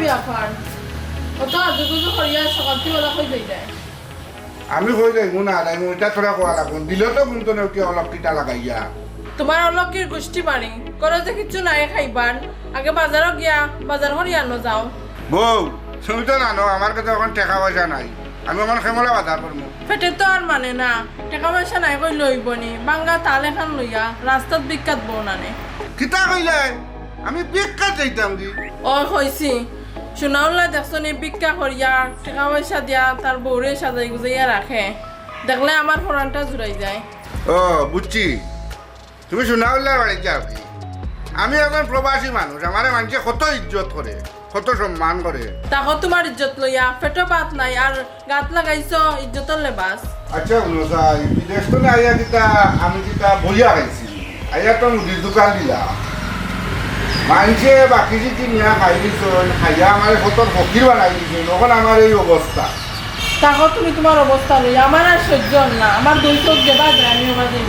ব্যাপার অত আজুগুজু করিয়া সকাল ওলা কই যাই যায় আমি কই যাই না যাই এটা তোরা কোয়া লাগুন দিলে তো কিন্তু নেউটি অলপ কিটা লাগাইয়া তোমার অলকির গোষ্ঠী মারি করে যে কিছু নাই খাইবার আগে বাজারও গিয়া বাজার করি আনো যাও। বউ তুমি তো জানো আমার কাছে এখন টাকা পয়সা নাই আমি আমার খেমলা বাজার করব পেটে তো আর মানে না টাকা পয়সা নাই কই লইব নি বাঙ্গা তাল এখন লইয়া রাস্তাত বিখ্যাত বউ নানে। কিতা কইলে? আমি বিখ্যাত যাইতাম কি ও হইছি শোনাওলা দেখছ নি ভিক্ষা করিয়া টাকা পয়সা দিয়া তার বউরে সাজাই গুজাইয়া রাখে দেখলে আমার ফোরানটা জুড়াই যায়। ও বুঝছি তুমি শোনাউল্লার বাড়ি যাও কি আমি এখন প্রবাসী মানুষ আমার মানুষে কত ইজ্জত করে কত সম্মান করে তাকো তোমার ইজ্জত লইয়া পেটো পাত নাই আর গাত লাগাইছো ইজ্জতর লেবাস আচ্ছা বিদেশ তো না আইয়া কিতা আমি কিতা বইয়া খাইছি আইয়া তো মুদির দোকান দিলা। মানুষে বাকি যদি নিয়া খাই দিছন খাইয়া আমার সতর ফকির বানাই দিছন তখন আমার এই অবস্থা তাহলে তুমি তোমার অবস্থা লই আমার আর সহ্য না আমার দুই চোখ দেবা আমি বাজে